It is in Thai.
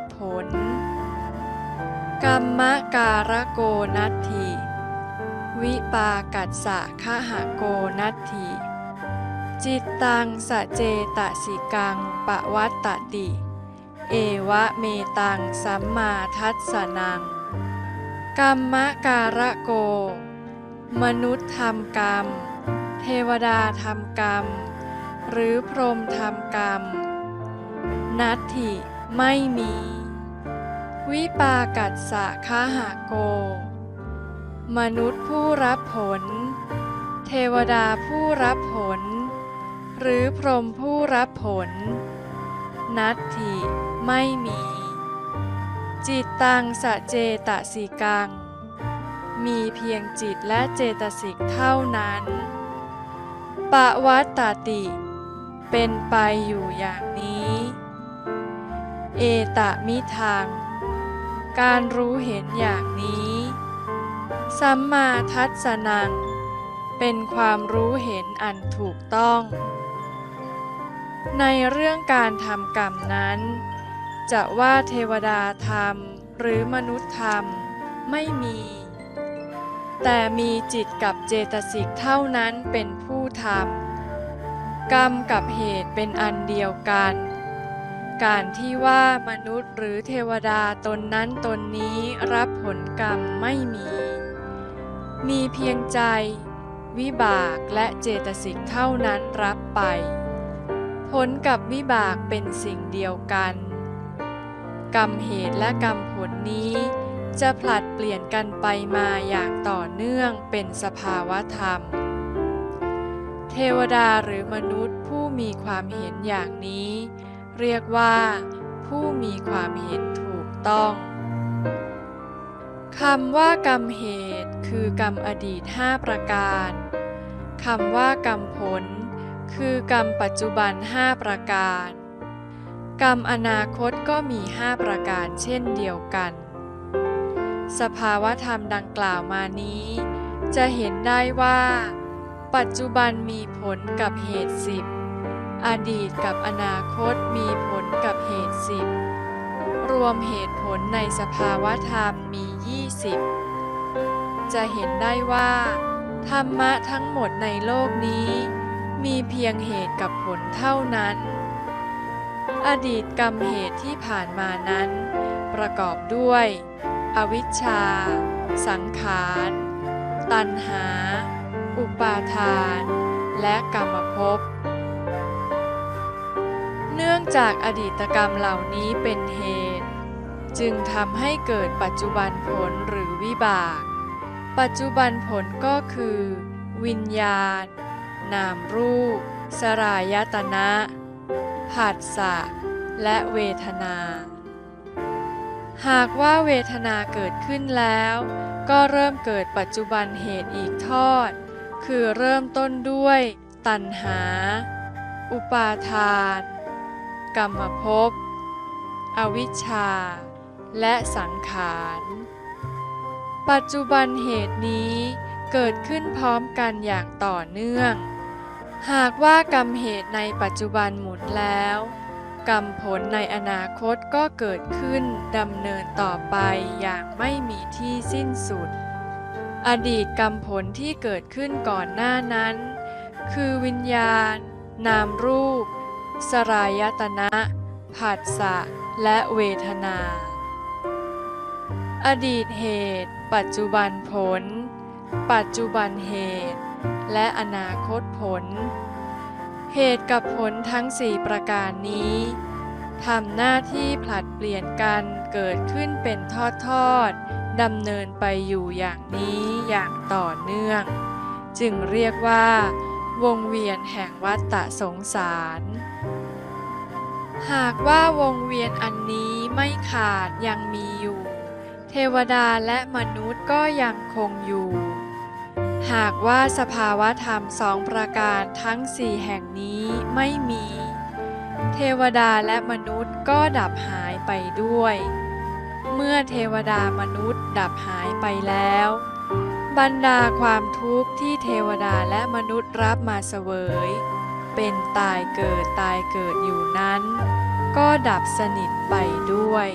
กับผล กรรมการโกนัตถิ วิปากัสสะขะหะโกนัตถิ จิตตังสะเจตสิกังปะวัตตติ เอวะเมตังสัมมาทัสสนัง กรรมการโก มนุษย์ทำกรรม เทวดาทำกรรม หรือพรหมทำกรรมนัตถิไม่มี วิปากัสสะคาหะโก มนุษย์ผู้รับผล เทวดาผู้รับผล หรือพรหมผู้รับผล นัตถิไม่มี จิตตังสะเจตสิกัง มีเพียงจิตและเจตสิกเท่านั้นปะวัตตติ เป็นไปอยู่อย่างนี้ เอตมิทัง การรู้เห็นอย่างนี้ สัมมาทัสสนัง เป็นความรู้เห็นอันถูกต้อง ในเรื่องการทำกรรมนั้น จะว่าเทวดาทำหรือมนุษย์ทำไม่มี แต่มีจิตกับเจตสิกเท่านั้นเป็นผู้ทำกรรมกับเหตุเป็นอันเดียวกัน การที่ว่ามนุษย์หรือเทวดาตนนั้นตนนี้รับผลกรรมไม่มี มีเพียงใจ วิบากและเจตสิกเท่านั้นรับไป ผลกับวิบากเป็นสิ่งเดียวกัน กรรมเหตุและกรรมผลนี้จะผลัดเปลี่ยนกันไปมาอย่างต่อเนื่องเป็นสภาวะธรรม เทวดาหรือมนุษย์ผู้มีความเห็นอย่างนี้ เรียกว่า ผู้มีความเห็นถูกต้องคำว่ากรรมเหตุคือกรรมอดีต 5 ประการคำว่ากรรมผล คือกรรมปัจจุบัน 5 ประการ กรรมอนาคตก็มี 5 ประการเช่นเดียวกัน สภาวธรรมดังกล่าวมานี้ จะเห็นได้ว่า ปัจจุบันมีผลกับเหตุสิบ อดีตกับอนาคตมีผลกับเหตุสิบรวมเหตุผลในสภาวะธรรมมี 20 จะเห็นได้ว่า ธรรมะทั้งหมดในโลกนี้ มีเพียงเหตุกับผลเท่านั้น อดีตกรรมเหตุที่ผ่านมานั้น ประกอบด้วย อวิชชา สังขาร ตัณหา อุปาทาน และกรรมภพ เนื่องจากอดีตกรรมเหล่านี้เป็นเหตุ จึงทำให้เกิดปัจจุบันผลหรือวิบาก ปัจจุบันผลก็คือ วิญญาณ นามรูป สรายตนะผัสสะและเวทนา หากว่าเวทนาเกิดขึ้นแล้ว ก็เริ่มเกิดปัจจุบันเหตุอีกทอด คือเริ่มต้นด้วย ตัณหา อุปาทาน กรรมภพ อวิชชา และสังขาร ปัจจุบันเหตุนี้เกิดขึ้นพร้อมกันอย่างต่อเนื่อง หากว่ากรรมเหตุในปัจจุบันหมุนแล้ว กรรมผลในอนาคตก็เกิดขึ้นดำเนินต่อไปอย่างไม่มีที่สิ้นสุด อดีตกรรมผลที่เกิดขึ้นก่อนหน้านั้น คือวิญญาณ นามรูป สรายตนะผัสสะ และเวทนา อดีตเหตุ ปัจจุบันผล ปัจจุบันเหตุ และอนาคตผล เหตุกับผลทั้งสี่ประการนี้ทำหน้าที่ผลัดเปลี่ยนกันเกิดขึ้นเป็นทอดๆดำเนินไปอยู่อย่างนี้อย่างต่อเนื่อง จึงเรียกว่าวงเวียนแห่งวัฏฏะสงสาร หากว่าวงเวียนอันนี้ไม่ขาดยังมีอยู่ เทวดาและมนุษย์ก็ยังคงอยู่ หากว่าสภาวะธรรมสองประการทั้งสี่แห่งนี้ไม่มี เทวดาและมนุษย์ก็ดับหายไปด้วย เมื่อเทวดามนุษย์ดับหายไปแล้ว บรรดาความทุกข์ที่เทวดาและมนุษย์รับมาเสวย เป็นตายเกิดตายเกิดอยู่นั้น ก็ดับสนิทไปด้วย